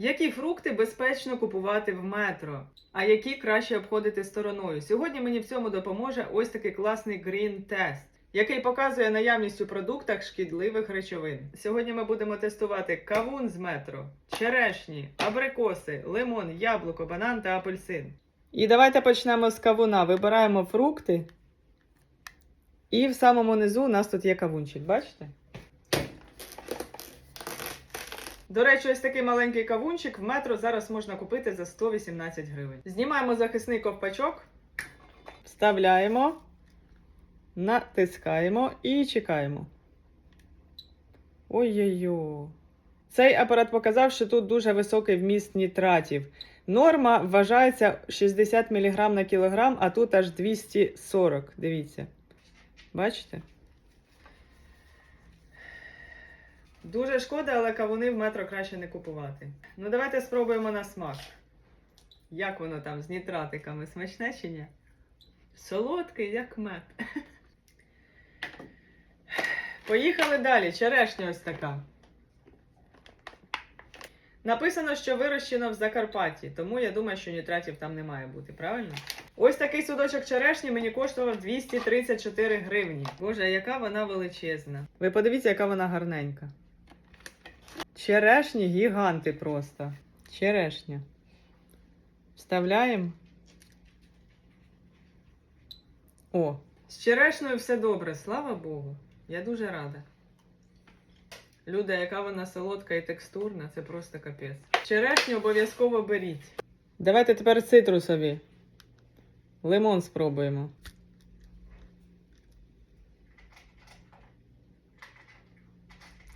Які фрукти безпечно купувати в метро, а які краще обходити стороною? Сьогодні мені в цьому допоможе ось такий класний Green Test, який показує наявність у продуктах шкідливих речовин. Сьогодні ми будемо тестувати кавун з метро, черешні, абрикоси, лимон, яблуко, банан та апельсин. І давайте почнемо з кавуна. Вибираємо фрукти. І в самому низу у нас тут є кавунчик, бачите? До речі, ось такий маленький кавунчик в метро зараз можна купити за 118 гривень. Знімаємо захисний ковпачок, вставляємо, натискаємо і чекаємо. Ой-ой-ой. Цей апарат показав, що тут дуже високий вміст нітратів. Норма вважається 60 мг на кілограм, а тут аж 240. Дивіться. Бачите? Дуже шкода, але кавуни в метро краще не купувати. Ну, давайте спробуємо на смак. Як воно там з нітратиками? Смачне чи ні? Солодкий, як мед. Поїхали далі. Черешня ось така. Написано, що вирощено в Закарпатті, тому я думаю, що нітратів там не має бути, правильно? Ось такий судочок черешні мені коштував 234 гривні. Боже, яка вона величезна. Ви подивіться, яка вона гарненька. Черешні гіганти просто. Черешня. Вставляємо. О, з черешнею все добре, слава Богу. Я дуже рада. Люда, яка вона солодка і текстурна, це просто капець. Черешню обов'язково беріть. Давайте тепер цитрусові. Лимон спробуємо.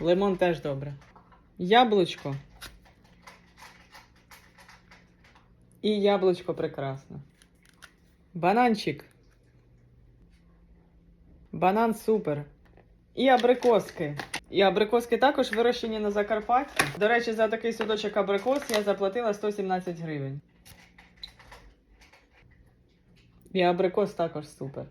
Лимон теж добре. Яблучко. І яблучко прекрасно. Бананчик. Банан супер. І абрикоски. І абрикоски також вирощені на Закарпатті. До речі, за такий судочок абрикос я заплатила 117 гривень. І абрикос також супер.